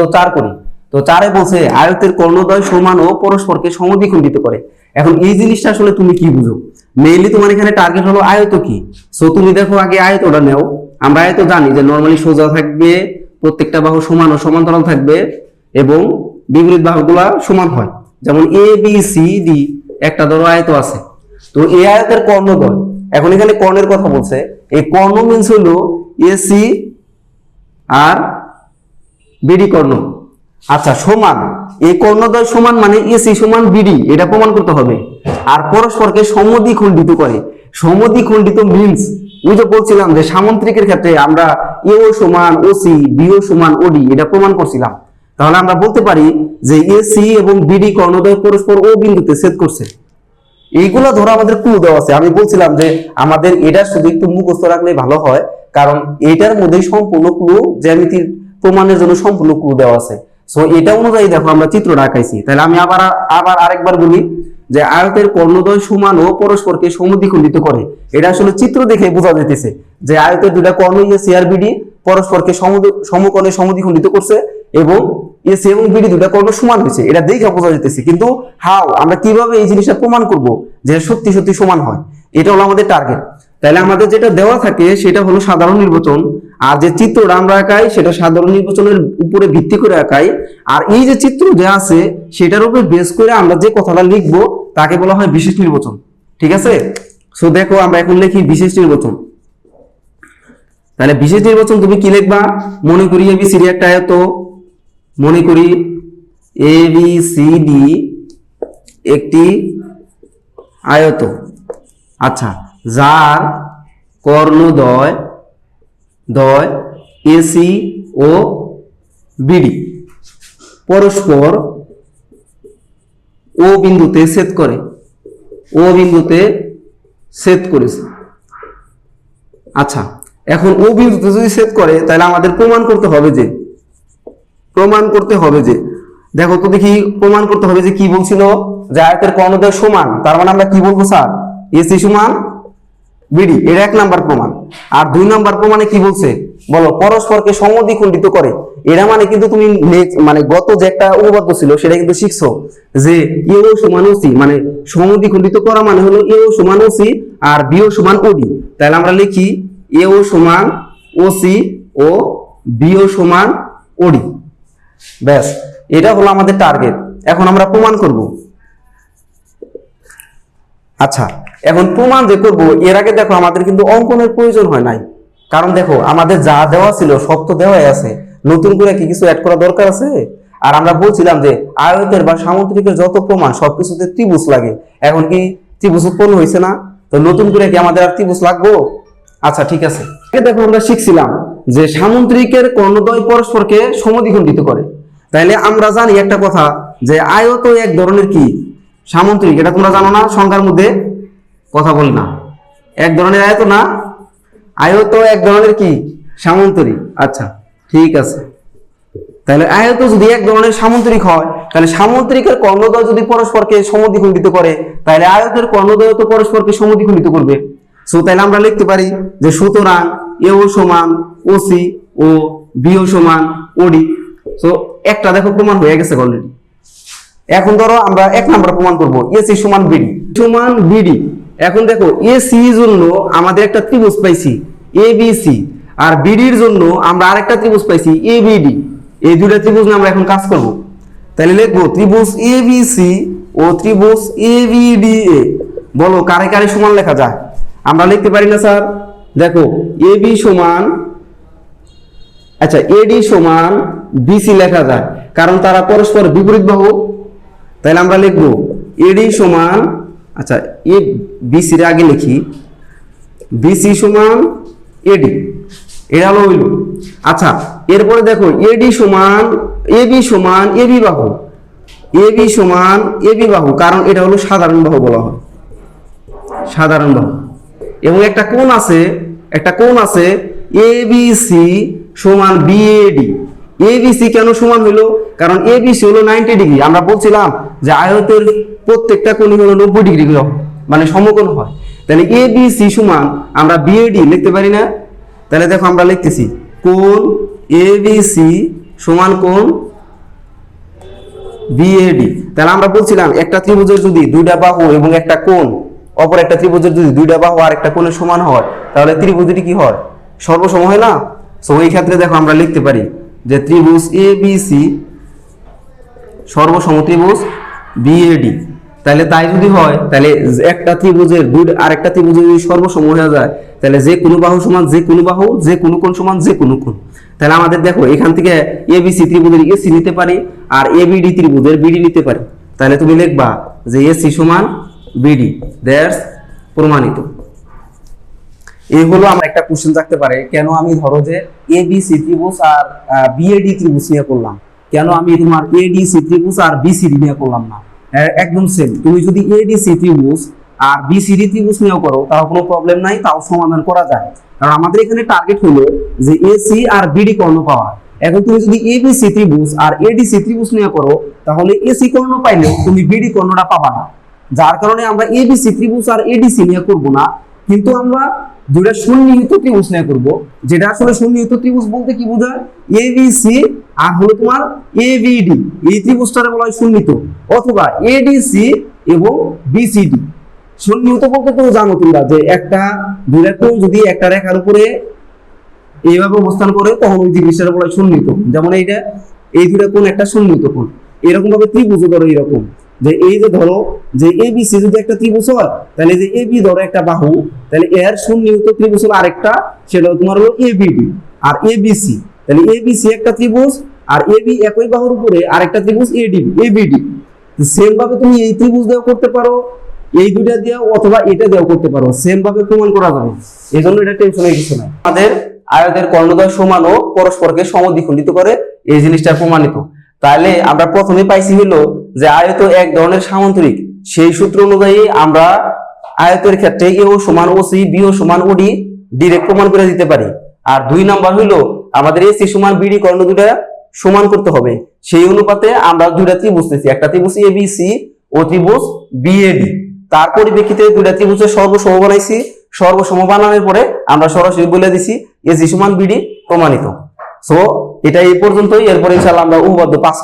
তো চার করি। তো চারে বলছে আয়তের কর্ণদ্বয় সমান ও পরস্পরকে সমদ্বিখণ্ডিত করে। এখন এই জিনিসটা আসলে তুমি কি বুঝো? মেইনলি তোমার এখানে টার্গেট হলো আয়ত কি? সো তুমি দেখো আগে আয়তটা নেও। আমরা আয়ত জানি যে নর্মালি সোজা থাকবে, প্রত্যেকটা বাহু সমান ও সমান্তরাল থাকবে এবং বিপরীত বাহুগুলা সমান হয়। যেমন এ বি সি ডি একটা ধরো আয়ত আছে। তো এ আয়তের কর্ণদ্বয়, এখন এখানে কর্ণের কথা বলছে। এই কর্ণ মিন্স হলো এসি আর বিডি কর্ণ। আচ্ছা সমান। এই কর্ণদ্বয় সমান মানে এসি সমান বিডি, এটা প্রমাণ করতে হবে। আর পরস্পরকে সমদ্বি খণ্ডিত করে। সমদ্বি খণ্ডিত মিন্স ওই যে বলছিলাম যে সামন্ত্রিকের ক্ষেত্রে আমরা এও সমান ওসি বিও সমান ওডি এটা প্রমাণ করছিলাম। তাহলে আমরা বলতে পারি যে এসি এবং বিডি কর্ণদ্বয় পরস্পর ও বিন্দুতে ছেদ করছে। এইগুলো ধরো আমাদের ক্লু দেওয়া আছে। আমি বলছিলাম যে আমাদের এটা শুধু একটু মুখস্থ রাখলে ভালো হয়, কারণ এটার মধ্যেই সম্পূর্ণ ক্লু জ্যামিতির প্রমাণের জন্য সম্পূর্ণ ক্লু দেওয়া আছে। সো এটা অনুযায়ী দেখো, আমরা চিত্রটা আঁকাইছি। তাহলে আমি আবার আবার আরেকবার বলি যে আয়তের কর্ণদ্বয় সমান ও পরস্পরকে সমদ্বিখণ্ডিত করে। এটা আসলে চিত্র দেখে বোঝা যাইতেছে যে আয়তের দুটা কর্ণ ইয়ে সিআরবিডি পরস্পরকে সমদ্বি- সমকোণে সমদ্বিখণ্ডিত করছে এবং এসি এবং বিডি দুটা কর্ণ সমান হয়েছে। এটা দেখে বোঝা যেতেছে কিন্তু হাও আমরা কীভাবে এই জিনিসটা প্রমাণ করব যে সত্যি সত্যি সমান হয়? এটা হলো আমাদের টার্গেট তাহলে আমাদের যেটা দেওয়া থাকে সেটা হলো সাধারণ নির্বাচন। আর যে চিত্রটা আমরা আঁকাই, সেটা সাধারণ নির্বাচনের উপরে ভিত্তি করে আঁকাই। আর এই যে চিত্র যে আছে, সেটার উপরে বেস করে আমরা যে কথাটা লিখব, তাকে বলা হয় বিশেষ নির্বাচন। ঠিক আছে? সো দেখো, আমরা এখন লিখি বিশেষ নির্বাচন। তাহলে বিশেষ নির্বাচন তুমি কি লিখবা? মনে করি এবিসিডি একটা আয়ত। মনে করি এ বি সি ডি একটি আয়ত। আচ্ছা যার কর্ণদ্বয় দয় এসি ও বিডি। পরস্পর ও বিন্দুতে ছেদ করে। ও বিন্দুতে ছেদ করেছে। আচ্ছা এখন ও বিন্দুতে যদি ছেদ করে, তাহলে আমাদের প্রমাণ করতে হবে যে, প্রমাণ করতে হবে যে, দেখো তো দেখি, প্রমাণ করতে হবে যে কি বলছিল? যে আয়তের কর্ণদ্বয় সমান, তার মানে আমরা কি বলব স্যার? এসি সমান বিডি, এর এক নাম্বার প্রমাণ। আর দুই নাম্বার প্রমাণে কি বলছে? বলো, পরস্পরকে সমদ্বিখণ্ডিত করে। এরা মানে কিন্তু তুমি মানে গত যে একটা উপপাদ্য ছিল, সেটা কিন্তু শিখছো যে এও সমান ওসি মানে সমদ্বিখণ্ডিত করা মানে হলো এও সমান ওসি আর বিও সমান ওডি তাহলে আমরা লিখি এও সমান ওসি ও বিও সমান ওডি ব্যাস, এটা হলো আমাদের টার্গেট এখন আমরা প্রমাণ করব। আচ্ছা এখন প্রমাণ যে করব, এর আগে দেখো আমাদের কিন্তু অঙ্কনের প্রয়োজন হয় নাই। কারণ দেখো, আমাদের যা দেওয়া ছিল সব তো দেওয়াই আছে। নতুন করে কি কিছু অ্যাড করা দরকার আছে? আর আমরা বলছিলাম যে আয়তের বা সামুদ্রিকের যত প্রমাণ, সবকিছুতে ত্রিভুজ লাগে। এখন কি ত্রিভুজ উৎপন্ন হয়েছে না? তো নতুন করে কি আমাদের আর ত্রিভুজ লাগবো? আচ্ছা ঠিক আছে। দেখো আমরা শিখছিলাম যে সামুদ্রিকের কর্ণদ্বয় পরস্পরকে সমদ্বিখণ্ডিত করে। তাইলে আমরা জানি একটা কথা, যে আয়ত এক ধরনের কি? সামুদ্রিক। এটা তোমরা জানো না? সংখ্যার মধ্যে কথা বলি না। এক ধরনের আয়ত না? আয়ত এক ধরনের কি? সামন্তরিক। আচ্ছা ঠিক আছে। তাহলে আয়ত যদি এক ধরনের সামন্তরিক হয়, তাহলে সামন্তরিকের কর্ণদ্বয় যদি পরস্পরকে সমদ্বিখণ্ডিত করে, তাহলে আয়তের কর্ণদ্বয় তো পরস্পরকে সমদ্বিখণ্ডিত করবে। সো তাহলে আমরা লিখতে পারি যে সুতরাং এও সমান, ওসি ও বিও সমান, ওডি। সো একটা দেখো প্রমাণ হয়ে গেছে অলরেডি এখন ধরো আমরা এক নাম্বার প্রমাণ করব, এসি সমান বিডি। সমান বিডি। এখন দেখো এসি জন্য আমাদের একটা ত্রিভুজ পাইছি এ বি সি আর বিডির জন্য আমরা আরেকটা ত্রিভুজ পাইছি এ বিডি এই দুইটা ত্রিভুজ নিয়ে আমরা এখন কাজ করব। তাহলে লিখব, ত্রিভুজ এ বি সি ও ত্রিভুজ এ বি ডি এ বলো, কারে কারে সমান লেখা যায়? আমরা লিখতে পারি না, স্যার। দেখো এ বি সমান আচ্ছা এডি সমান বিসি লেখা যায়। কারণ তারা পরস্পর বিপরীত বাহু। তাহলে আমরা লিখব এডি সমান আচ্ছা এ বিসির আগে লিখি। বিসি সমান এডি এটা হলো হইল। আচ্ছা এরপরে দেখো এডি সমান এবি সমান এবি বাহু। এবি সমান এবি বাহু, কারণ এটা হলো সাধারণ বাহু বলা হয়। সাধারণ বাহু। এবং একটা কোণ আছে, একটা কোণ আছে এ বি সি সমান বিএডি এ বি সি কেন সমান হলো কারণ এ বি সি হলো নাইনটি ডিগ্রি আমরা বলছিলাম যে আয়তের প্রত্যেকটা কোণই হলো নব্বই ডিগ্রি মানে সমকোণ হয়। তাহলে এ বি সি সমান আমরা বিএডি লিখতে পারি না? তাহলে দেখো আমরা লিখতেছি, কোণ এ বি সি সমান কোণ বিএডি তাহলে আমরা বলছিলাম, একটা ত্রিভুজের যদি দুইটা বাহু এবং একটা কোণ, অপর একটা ত্রিভুজের যদি দুইটা বাহু আর একটা কোণের সমান হয়, তাহলে ত্রিভুজটি কি হয়? সর্বসম হয় না? সো এই ক্ষেত্রে দেখো আমরা লিখতে পারি যে ত্রিভুজ এ বি সি সর্বসম ত্রিভুজ বিএডি তাহলে তাই যদি হয়, তাহলে একটা ত্রিভুজের দুই, আরেকটা ত্রিভুজের যদি সর্বসম হয়ে যায়, তাহলে যে কোনো বাহু সমান যে কোনো বাহু, যে কোনো কোণ সমান যে কোনো কোণ। তাহলে আমাদের দেখো, এখান থেকে এবিসি ত্রিভুজের এসি নিতে পারি, আর এবিডি ত্রিভুজের বিডি নিতে পারি। তাহলে তুমি লিখবা যে এসি সমান বিডি দ্যাটস প্রমাণিত। এই হলো আমরা একটা কোশ্চেন থাকতে পারে, কেন আমি ধরো যে এ বি সি ত্রিভুজ আর বিএডি ত্রিভুজ নিয়ে করলাম? কেন আমি তোমার এডি সি ত্রিভুজ আর বিসিডি নিয়ে করলাম না? একদম সেম তুমি যদি এডি সি ত্রিভুজ আর বিসিডি ত্রিভুজ নিয়েও করো, তাও কোনো প্রবলেম নাই, তাও সমাধান করা যায়। কারণ আমাদের এখানে টার্গেট হলো যে এসি আর বিডি কর্ণ পাওয়া। এখন তুমি যদি এবিসি ত্রিভুজ আর এডিসি ত্রিভুজ নিয়ে করো, তাহলে এসি কর্ণ পাইলে তুমি বিডি কর্ণটা পাবা না। যার কারণে আমরা এবিসি ত্রিভুজ আর এডিসি নিয়ে করব না। কিন্তু আমরা দুইটা সুন্নিহিত ত্রিভুজ নিয়ে করব। যেটা আসলে সুন্নিহিত ত্রিভুজ বলতে কি বোঝায়? এবিসি আর হলো তোমার এবিডি এই ত্রিভুজটারে বলা হয় সুন্নিহিত অথবা এডিসি এবং বিসিডি সুন্নিহিত বলতে তো জানো তোমরা যে একটা, দুইটা কোণ যদি একটা রেখার উপরে এইভাবে অবস্থান করে, তখন ওই জিনিসটা বলা হয় সন্নিহিত যেমন এইটা, এই দুটা কোণ একটা সন্নিহিত কোণ। এরকম ভাবে ত্রিভুজ ধরো এরকম। যে এই যে ধরো, যে এ বি সি যদি একটা ত্রিভুজ হয়, তাহলে যে এ বি ধরো একটা বাহু, তাহলে এর সন্নিহিত ত্রিভুজ হলো আরেকটা, সেটা তোমার হলো এ বিডি আর এ বি সি তাহলে এ বি সি একটা ত্রিভুজ, আর এ বি একই বাহুর উপরে আরেকটা ত্রিভুজ A D A B D same ভাবে তুমি এই ত্রিভুজ দিয়েও করতে পারো, এই দুইটা দিয়েও, অথবা এটা দিয়েও করতে পারো। সেম ভাবে প্রমাণ করা যাবে। এই জন্য এটা টেনশনের কিছু নাই। আমাদের আয়তের কর্ণদ্বয় সমান ও পরস্পরকে সমদ্বিখণ্ডিত করে, এই জিনিসটা প্রমাণিত। তাহলে আমরা প্রথমে পাইছি হলো যে আয়ত এক ধরনের সামান্তরিক। সেই সূত্র অনুযায়ী আমরা আয়তের ক্ষেত্রে এও সমান ওসি বিও সমান ওডি ডিরেক্ট প্রমাণ করে দিতে পারি। আর দুই নাম্বার হইল আমাদের এসি সমান বিডি কর্ণ দুটা সমান করতে হবে। সেই অনুপাতে আমরা দুইটা ত্রিভুজ নিয়েছি একটা ত্রিভুজ এবিসি ও ত্রিভুজ বিএডি তার পরিপ্রেক্ষিতে দুইটা ত্রিভুজের সর্বসম বানাইছি। সর্বসম বানানোর পরে আমরা সরাসরি বলে দিছি এসি সমান বিডি প্রমাণিত। সো এটা এই পর্যন্তই এরপরে ইনশাআল্লাহ আমরা উমবদ্ধ পাস